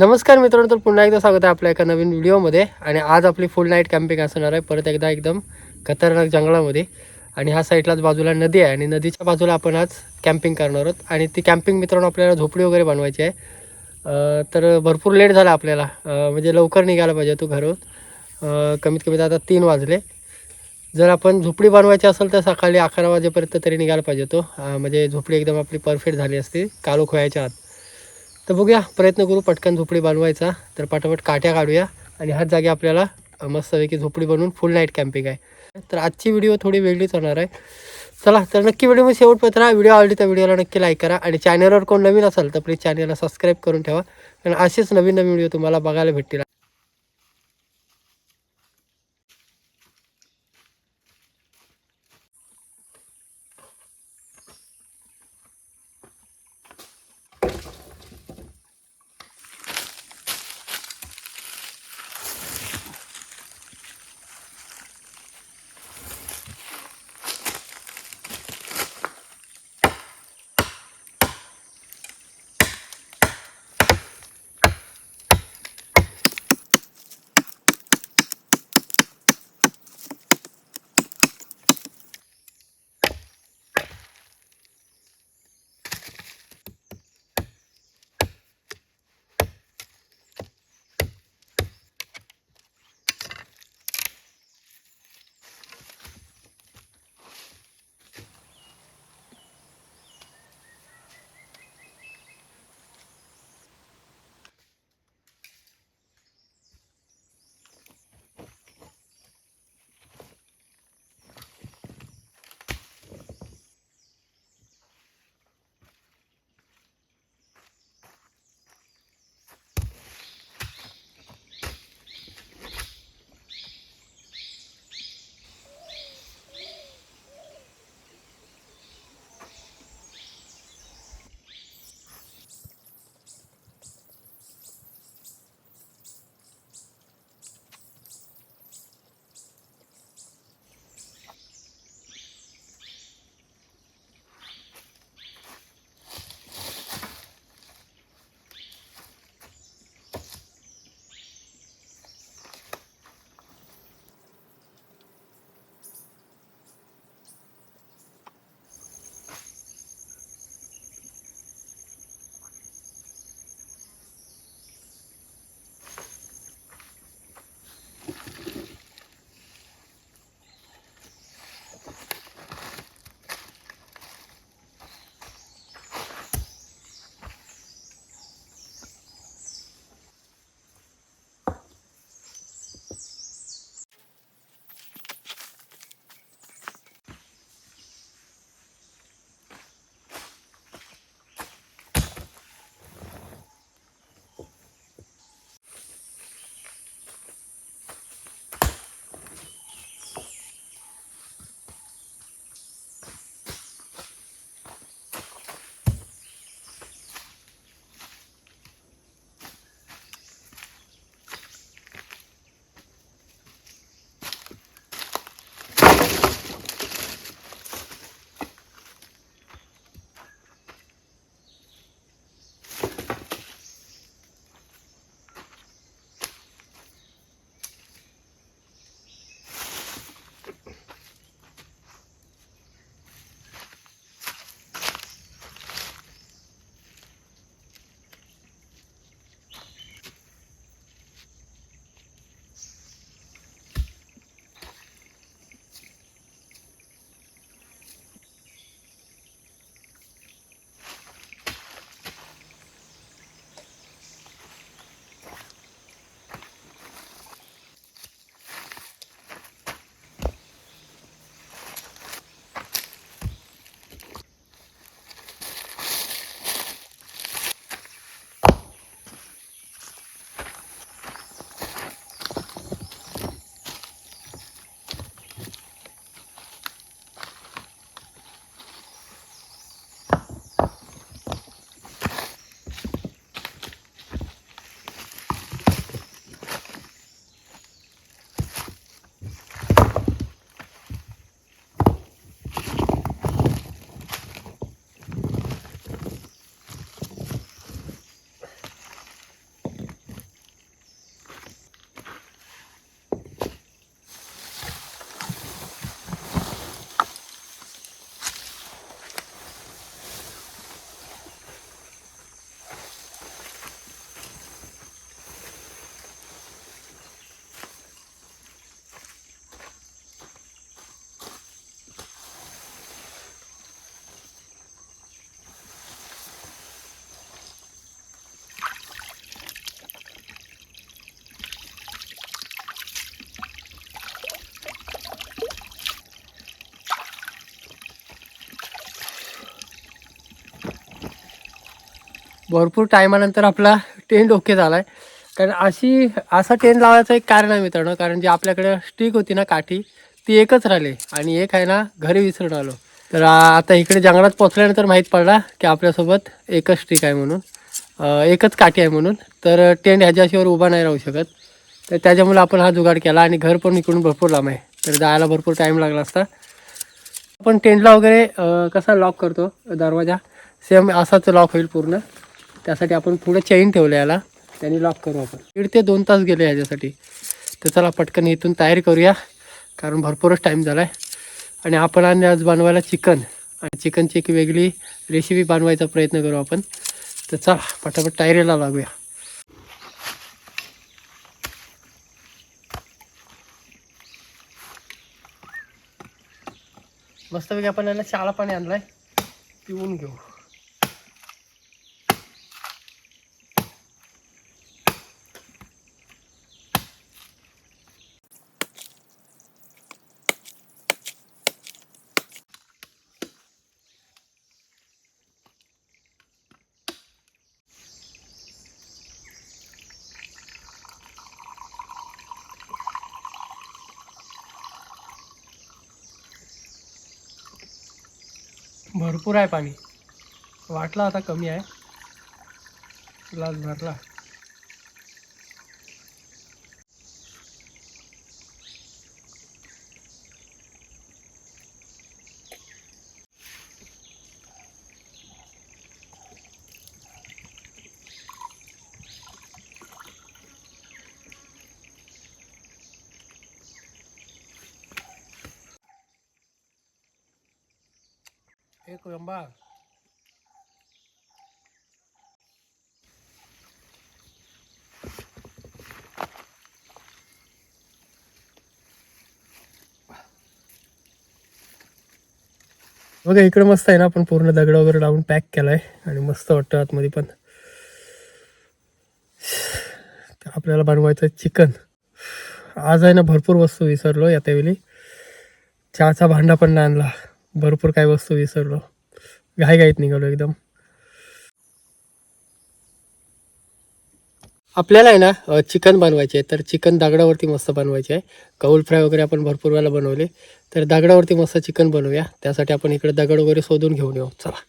नमस्कार मित्रांनो तर पुन्हा एकदा स्वागत आहे आपल्या एका नवीन व्हिडिओमध्ये. आणि आज आपली फुल नाईट कॅम्पिंग असणार आहे. परत एकदा एकदम खतरनाक जंगलामध्ये. आणि ह्या साईडलाच बाजूला नदी आहे. आणि नदीच्या बाजूला आपण आज कॅम्पिंग करणार आहोत. आणि ती कॅम्पिंग मित्रांनो आपल्याला झोपडी वगैरे बनवायची आहे. तर भरपूर लेट झाला आपल्याला. म्हणजे लवकर निघायला पाहिजे तो घरून. कमीत कमी आता तीन वाजले. जर आपण झोपडी बनवायची असेल तर सकाळी अकरा वाजेपर्यंत तरी निघायला पाहिजे तो म्हणजे झोपडी एकदम आपली परफेक्ट झाली असती. कालोख व्हायच्या आत. तर बघूया प्रयत्न करू पटकन झोपडी बनवायचा. तर पटापट काट्या काढूया आणि ह्याच जागी आपल्याला मस्तपैकी झोपडी बनवून फुल नाईट कॅम्पिंग आहे. तर आजची व्हिडिओ थोडी वेगळीच होणार आहे. चला तर नक्की व्हिडिओ मी शेवटपर्यंत राहा. व्हिडिओ आवडली तर व्हिडिओला नक्की लाईक करा. आणि चॅनलवर कोण नवीन असेल तर प्लीज चॅनलला सबस्क्राईब करून ठेवा. कारण असेच नवीन नवीन व्हिडिओ तुम्हाला बघायला भेटतील. भरपूर टायमानंतर आपला टेंट ओके झाला आहे कारण अशी असा टेंट लावायचं एक कारण आहे मित्रांनो. कारण जी आपल्याकडे स्टिक होती ना काठी ती एकच राहिली. आणि एक आहे ना घरी विसरून आलो. तर आता इकडे जंगलात पोचल्यानंतर माहीत पडला की आपल्यासोबत एकच स्टिक आहे म्हणून. एकच काठी आहे म्हणून. तर टेंट ह्याच्याशिवाय उभा नाही राहू शकत. तर त्याच्यामुळे आपण हा जुगाड केला आणि घर पण इकडून भरपूर लांब आहे. तर जायला भरपूर टाईम लागला असता. आपण टेंटला वगैरे कसा लॉक करतो? दरवाजा? सेम असाच लॉक होईल पूर्ण. त्यासाठी आपण पुढे चेन ठेवलं याला. त्यांनी लॉक करू आपण. दीड ते दोन तास गेले ह्याच्यासाठी तर चला पटकन इथून तयारी करूया. कारण भरपूरच टाईम झाला आहे आणि आपण आणि आज बनवायला चिकन आणि चिकनची एक वेगळी रेसिपी बनवायचा प्रयत्न करू आपण. तर चला पटापट तयारीला लागूया. मस्तपैकी आपण याला शाळा पाणी आणलाय. पिऊन घेऊ. भरपूर आहे पाणी. वाटला आता कमी आहे. ग्लास भरला. एक रंबा बघा इकडे मस्त आहे ना आपण पूर्ण दगड वगैरे लावून पॅक केलाय आणि मस्त वाटतं आतमध्ये पण. आपल्याला बनवायचं चिकन. आज आहे ना भरपूर वस्तू विसरलो या त्यावेळी चहाचा भांडा पण नाही आणला. भरपूर काही वस्तू विसरलो. घाई घाईत निघालो एकदम. आपल्याला आहे ना चिकन बनवायचे आहे. तर चिकन दगडावरती मस्त बनवायचे आहे. कौल फ्राय वगैरे आपण भरपूर वेळा बनवले. तर दगडावरती मस्त चिकन बनवूया. त्यासाठी आपण इकडे दगड वगैरे शोधून घेऊन येऊ. चला.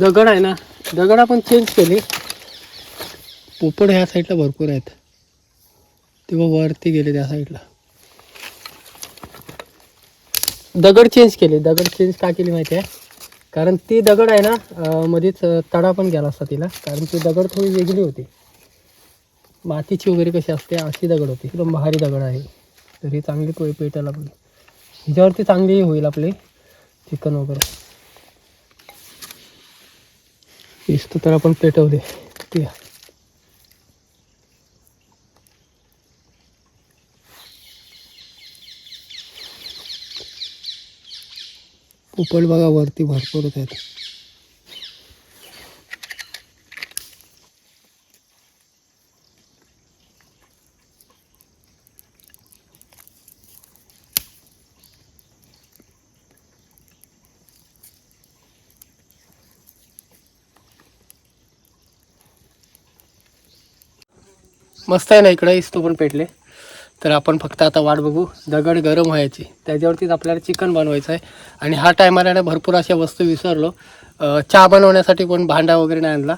दगड आहे ना दगड आपण चेंज केले. पोपड ह्या साईडला भरपूर आहेत. तेव्हा वरती गेले त्या साईडला दगड चेंज केले. दगड चेंज का केली माहिती आहे? कारण ती दगड आहे ना मध्येच तडा पण गेला असता तिला. कारण ती दगड थोडी वेगळी होती. मातीची वगैरे कशी असते अशी दगड होती. एकदम भारी दगड आहे. तर ही चांगली पोळी पेटायला पण हिच्यावरती चांगली होईल आपली चिकन वगैरे. इस्त तर आपण पेटवले. ते पोपट बघा वरती भरपूर आहेत. मस्त आहे ना इकडे इस्तो पण पेटले. तर आपण फक्त आता वाट बघू दगड गरम व्हायची. त्याच्यावरतीच आपल्याला चिकन बनवायचं आहे आणि हा टायमाला ना भरपूर अशा वस्तू विसरलो. चहा बनवण्यासाठी पण भांडा वगैरे नाही आणला.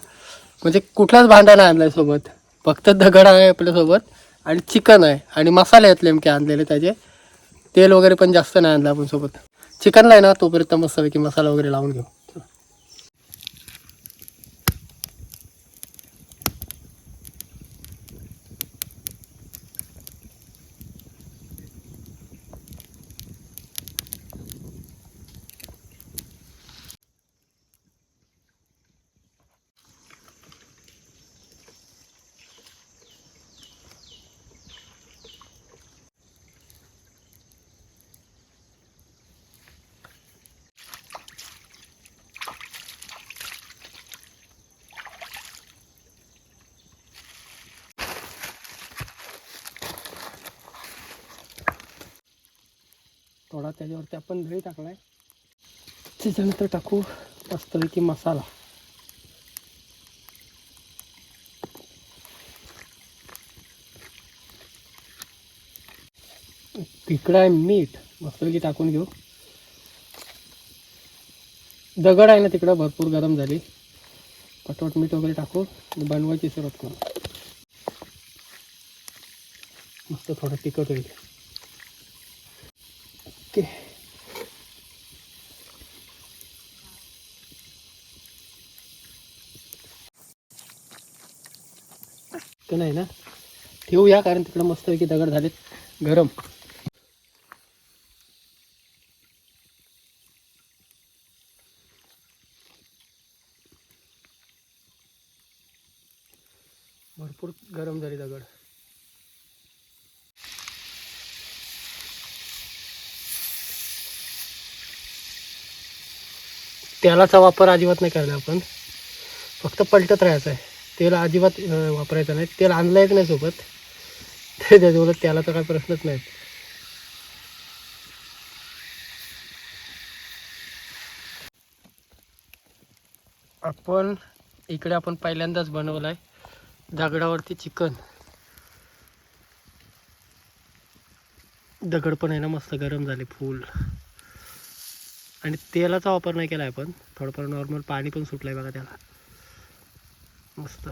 म्हणजे कुठलाच भांडा नाही आणला सोबत. फक्त दगड आहे आपल्यासोबत आणि चिकन आहे. आणि मसाले आहेत नेमके आणलेले त्याचे. तेल वगैरे पण जास्त नाही आणलं आपण सोबत. चिकनला आहे ना तोपर्यंत मस्तपैकी मसाला वगैरे लावून घेऊ. थोडा त्याच्यावरती आपण दही टाकलाय. त्याच्यानंतर टाकू मस्तपैकी मसाला. तिकडं आहे मीठ मस्तपैकी टाकून घेऊ. दगड आहे ना तिकडं भरपूर गरम झाली. पटवट मीठ वगैरे टाकू बनवायची सुरुवात करू. मस्त थोडं तिखट होईल. ओके नाही ना ठेवूया कारण तिकडं मस्तपैकी दगड झालेत गरम भरपूर गरम झाली दगड तेलाचा वापर अजिबात नाही करायला आपण. फक्त पलटत राहायचं आहे. तेल अजिबात वापरायचं नाही. तेल आणलं आहे नाही सोबत. ते त्याच्यामुळे तेलाचा काही प्रश्नच नाही. आपण इकडे आपण पहिल्यांदाच बनवलं आहे दगडावरती चिकन. दगड पण आहे ना मस्त गरम झाले फुल. आणि तेलाचा वापर नाही केला आहे पण थोडंफार नॉर्मल पाणी पण सुटलंय बघा त्याला. मस्त.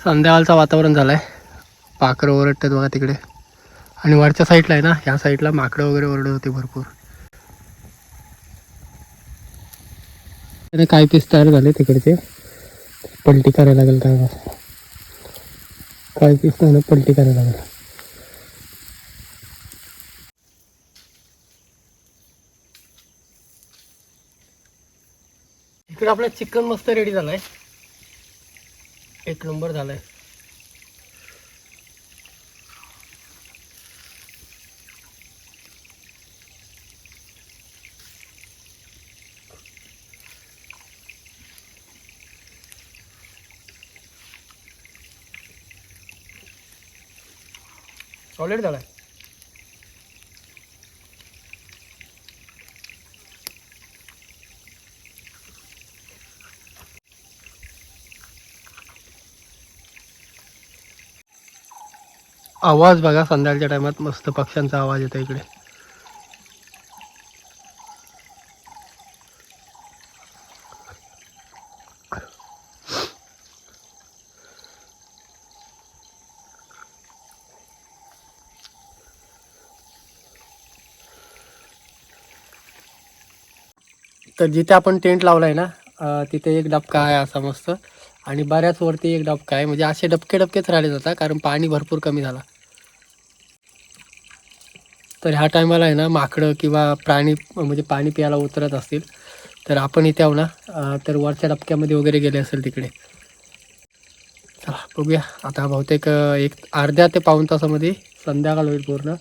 संध्याकाळचं वातावरण झालंय. पाखरं ओरडतात बघा तिकडे. आणि वरच्या साईडला आहे ना ह्या साईडला माकडं वगैरे ओरडत होते भरपूर. काय पीस तयार झाले तिकडचे. पलटी करायला लागेल काय काय पीस नाही ना पलटी करायला लागला. इकडे आपलं चिकन मस्त रेडी झालाय. एक नंबर झालाय. सॉलिड झालाय. आवाज बघा संध्याकाळच्या टायमात मस्त पक्ष्यांचा आवाज येतो इकडे. तर जिथे आपण टेंट लावलाय ना तिथे एक डबका आहे असा मस्त. आणि बऱ्याच वरती एक डबका आहे. म्हणजे असे डबके डबकेच राहिले जातात कारण पाणी भरपूर कमी झाला. तर ह्या टायमाला आहे ना माकडं किंवा प्राणी म्हणजे पाणी प्यायला उतरत असतील. तर आपण इथे आहो ना तर वरच्या डबक्यामध्ये वगैरे गेले असेल तिकडे. चला बघूया. आता बहुतेक एक अर्ध्या ते पाऊण तासामध्ये संध्याकाळ होईल पूर्ण.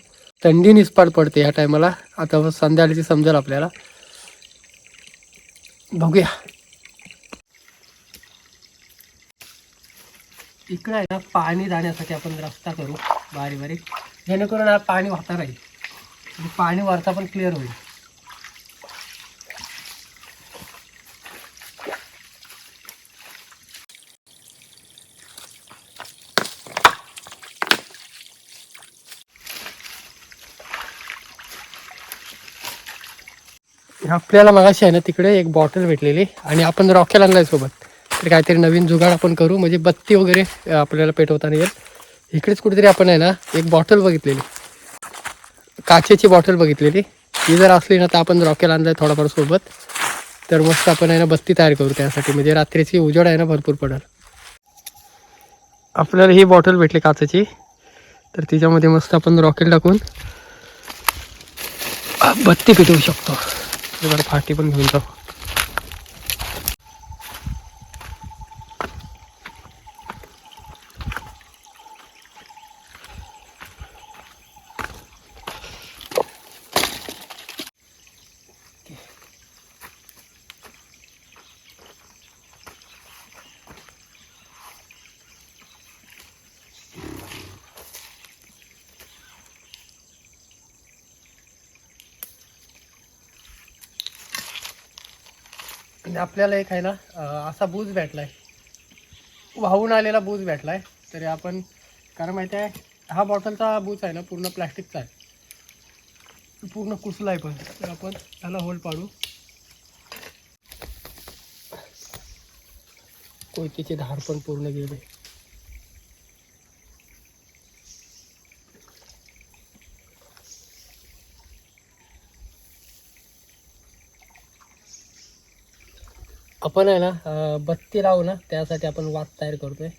थंडी निस्पाट पडते ह्या टायमाला. आता संध्याकाळची समजेल आपल्याला. बघूया. इकडे आहे ना पाणी जाण्यासाठी आपण रस्ता करू बारीक बारीक. जेणेकरून हा पाणी वाहता राहील. पाणी वरचा पण क्लिअर होईल. आपल्याला मगाशी आहे ना तिकडे एक बॉटल भेटलेली आणि आपण रॉकेल आणलाय सोबत. तर काहीतरी नवीन जुगाड आपण करू म्हणजे बत्ती वगैरे आपल्याला पेटवताना येईल. इकडेच कुठेतरी आपण आहे ना एक बॉटल बघितलेली. काचेची बॉटल बघितलेली. ती जर असली ना तर आपण रॉकेल आणलाय थोडाफार सोबत. तर मस्त आपण आहे ना बत्ती तयार करू त्यासाठी. म्हणजे रात्रीची उजेड आहे ना भरपूर पडेल. आपल्याला ही बॉटल भेटली काचेची. तर तिच्यामध्ये मस्त आपण रॉकेल टाकून बत्ती पेटवू शकतो. हे बरं फाटी पण घेऊन जाऊ. आणि आपल्याला एक आहे ना असा बूज भेटलाय. वाहून आलेला बूज भेटलाय. तरी आपण कारण माहिती आहे हा बॉटलचा बूज आहे ना पूर्ण प्लॅस्टिकचा आहे. पूर्ण कुसला आहे पण. तर आपण त्याला होल पाडू. कोयतीची धार पण पूर्ण गेली. आपण आहे ना बत्ती लावू ना त्यासाठी आपण वात तयार करतोय.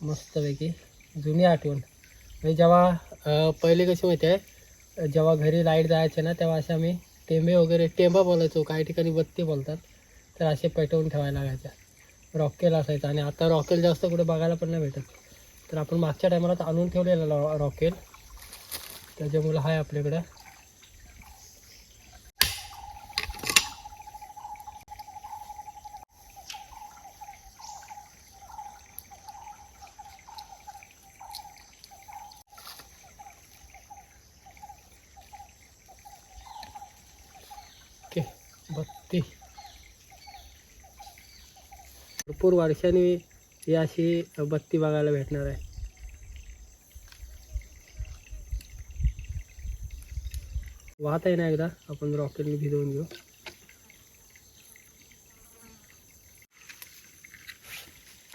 मस्तपैकी. जुनी आठवण. म्हणजे जेव्हा पहिले कशी माहिती आहे जेव्हा घरी लाइट जायचे ना तेव्हा असे आम्ही टेंबे वगैरे टेंबा बोलायचो. काही ठिकाणी बत्ती बोलतात. तर असे पेटवून ठेवायला लागायच्या रॉकेल असायचं. आणि आता रॉकेल जास्त कुठे बघायला पण नाही भेटत. तर आपण मागच्या टायमाला आणून ठेवलेलं रॉकेल. त्याच्यामुळं आहे आपल्याकडं ओके बत्ती भरपूर वर्षांनी ही अशी बत्ती बघायला भेटणार आहे. वाहत आहे ना एकदा? आपण रॉकेटने भिजवून घेऊ.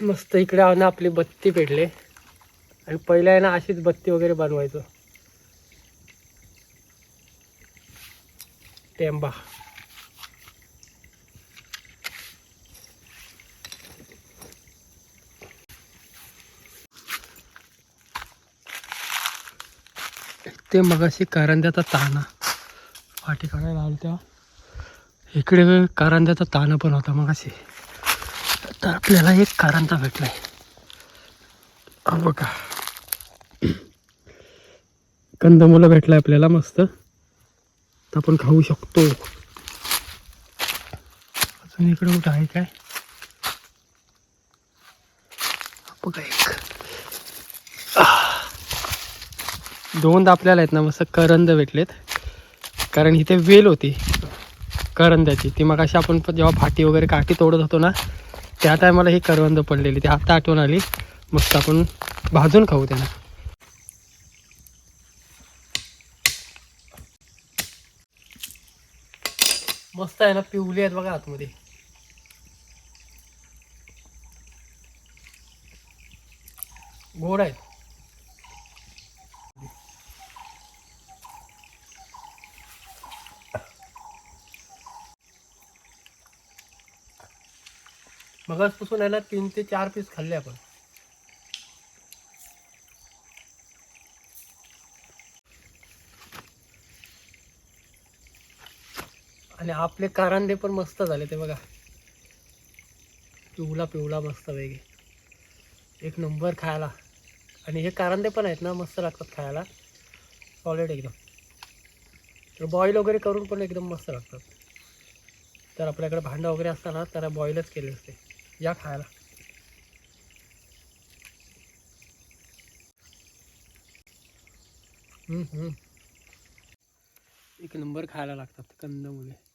मस्त इकडे आहे ना आपली बत्ती पेटले. आणि पहिल्या आहे ना अशीच बत्ती वगैरे बनवायचो. टेंबा. ते मगाशी कारंद्याचा ताना. पाठी काढायला आलो तेव्हा. इकडे कारंद्याचा ताना पण होता मगाशी. तर आपल्याला एक कारंदा भेटलाय. हा बघा. कंदमुलं आहे आपल्याला मस्त. तर आपण खाऊ शकतो. अजून इकडे कुठं आहे काय? बघा एक. दोनदा आपल्याला आहेत ना मस्त करंद भेटलेत. कारण इथे वेल होती. करंद्याची ती मग अशी आपण जेव्हा फाटी वगैरे काठी तोडत होतो ना त्या टायमाला ही करवंद पडलेली. ती आता आठवण आली. मस्त आपण भाजून खाऊ त्यांना मस्त आहे ना पिवली आहेत बघा आतमध्ये. गोड आहेत. मगाचपासून आहे ना तीन ते चार पीस खाल्ले आपण. आणि आपले कारांदे पण मस्त झाले ते बघा. पिवळा पिवळा मस्त वेगळे. एक नंबर खायला. आणि हे कारांदे पण आहेत ना मस्त लागतात खायला. सॉलिड एकदम. तर बॉईल वगैरे करून पण एकदम मस्त लागतात. तर आपल्याकडे भांडं वगैरे असताना त्याला बॉईलच केले असते. या खायला हम्म, हम्म. एक नंबर खायला लागतात कंदमुळे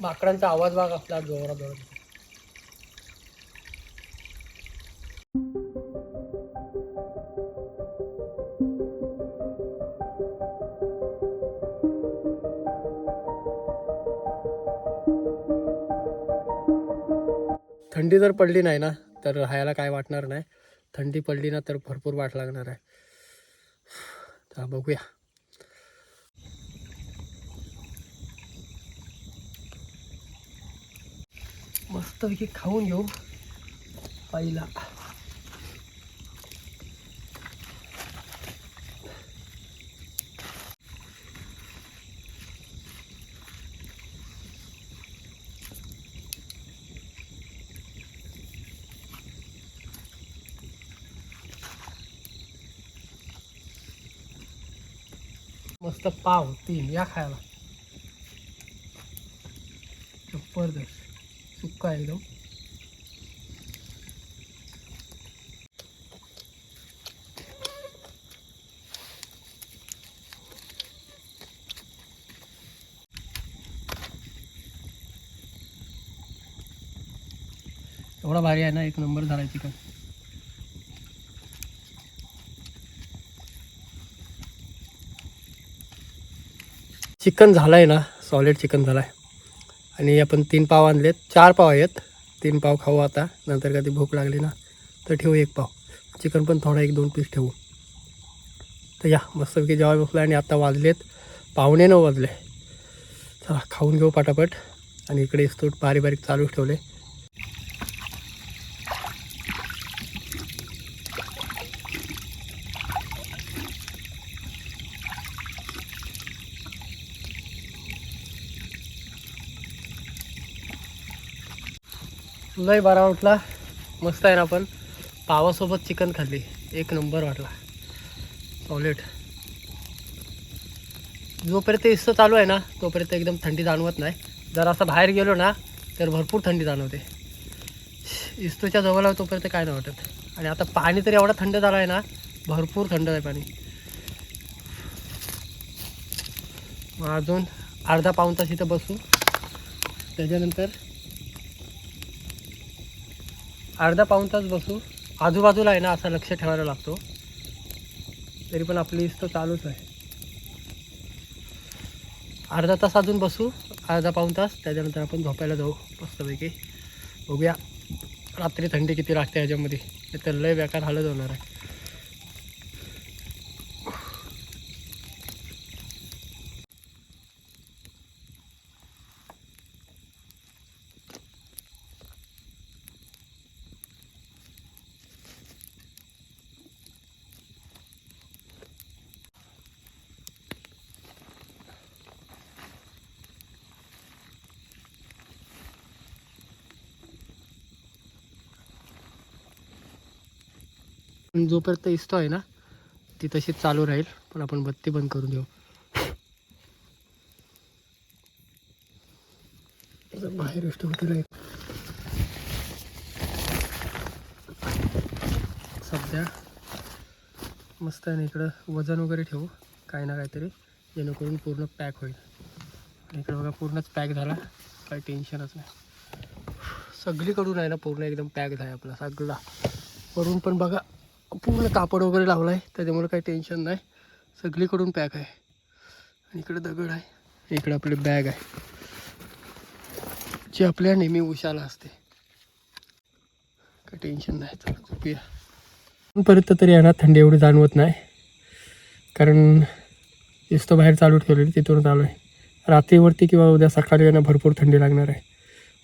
माकडांचा आवाज भाग आपला जोरा जोरात थंडी जर पडली नाही ना तर राहायला काय वाटणार नाही. थंडी पडली ना तर भरपूर वाट लागणार आहे. तर बघूया. मस्तपैकी खाऊन घेऊ. पहिला. मस्त पाव तीन या खायला. जबरदस्त सुक्का एवढा भारी आहे ना एक नंबर झाला चिकन. चिकन झालं आहे ना सॉलिड चिकन झालं आहे आणि आपण तीन पाव आणलेत. चार पाव आहेत. तीन पाव खाऊ आता. नंतर कधी भूक लागली ना तर ठेवू एक पाव. चिकन पण थोडा एक दोन पीस ठेवू. तर या मस्तपैकी जेव्हा बसला आणि आता वाजलेत. पाहुणे नऊ वाजले. चला खाऊन घेऊ पटापट. आणि इकडे इस्तूट बारीक बारीक चालूच ठेवले. लय बारा वाटला. मस्त आहे ना आपण. पावासोबत चिकन खाल्ली. एक नंबर वाटला. सॉलेट जोपर्यंत इस्त चालू आहे ना तोपर्यंत एकदम थंडी जाणवत नाही. जर असं बाहेर गेलो ना तर भरपूर थंडी जाणवते. इस्तूच्या जवळ आहे तोपर्यंत काय नाही वाटत. आणि आता पाणी तर एवढा थंड झालं आहे ना भरपूर थंड आहे पाणी. मग अजून अर्धा पाऊण तास इथं बसू. त्याच्यानंतर अर्धा पाऊण तास बसू आजूबाजूला आहे ना असा लक्ष ठेवायला लागतो. तरी पण आपली इस्त चालूच आहे. अर्धा तास अजून बसू अर्धा पाऊण तास त्याच्यानंतर आपण झोपायला जाऊ मस्तपैकी. बघूया. रात्री थंडी किती लागते याच्यामध्ये. तर लय बेकार हालत होणार आहे. पण जोपर्यंत इस्तो आहे ना ती तशीच चालू राहील. पण आपण बत्ती बंद करून देऊ. बाहेर राहील सध्या मस्त आहे ना इकडं. वजन वगैरे ठेवू. काही ना काहीतरी. जेणेकरून पूर्ण पॅक होईल. इकडं बघा पूर्णच पॅक झाला. काही टेन्शनच नाही. सगळीकडून आहे ना पूर्ण एकदम पॅक झाला आपला सगळा. वरून पण बघा पूर्ण कापड वगैरे लावला आहे त्याच्यामुळे काही टेन्शन नाही. सगळीकडून पॅक आहे. आणि इकडे दगड आहे. इकडे आपली बॅग आहे. जी आपल्या नेहमी उशाला असते. काही टेन्शन नाही. चला झोपूया. परत तरी येणार थंडी एवढी जाणवत नाही. कारण इस्तो बाहेर चालू ठेवलेली तिथूनच आलो आहे. रात्रीवरती किंवा उद्या सकाळी येणं भरपूर थंडी लागणार आहे.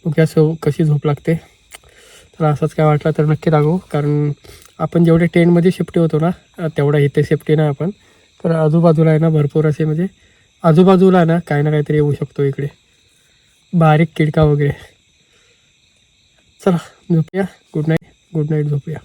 मग सो कशी झोप लागते? तर असंच काय वाटलं तर नक्की लागू कारण आपण जेवढे टेनमध्ये शिफ्टी होतो ना तेवढा इथे सेफ्टी नाही आपण. तर आजूबाजूला आहे ना भरपूर असे म्हणजे आजूबाजूला आहे ना काही ना काहीतरी येऊ शकतो इकडे. बारीक किडका वगैरे. चला झोपूया. Good night good night झोपूया.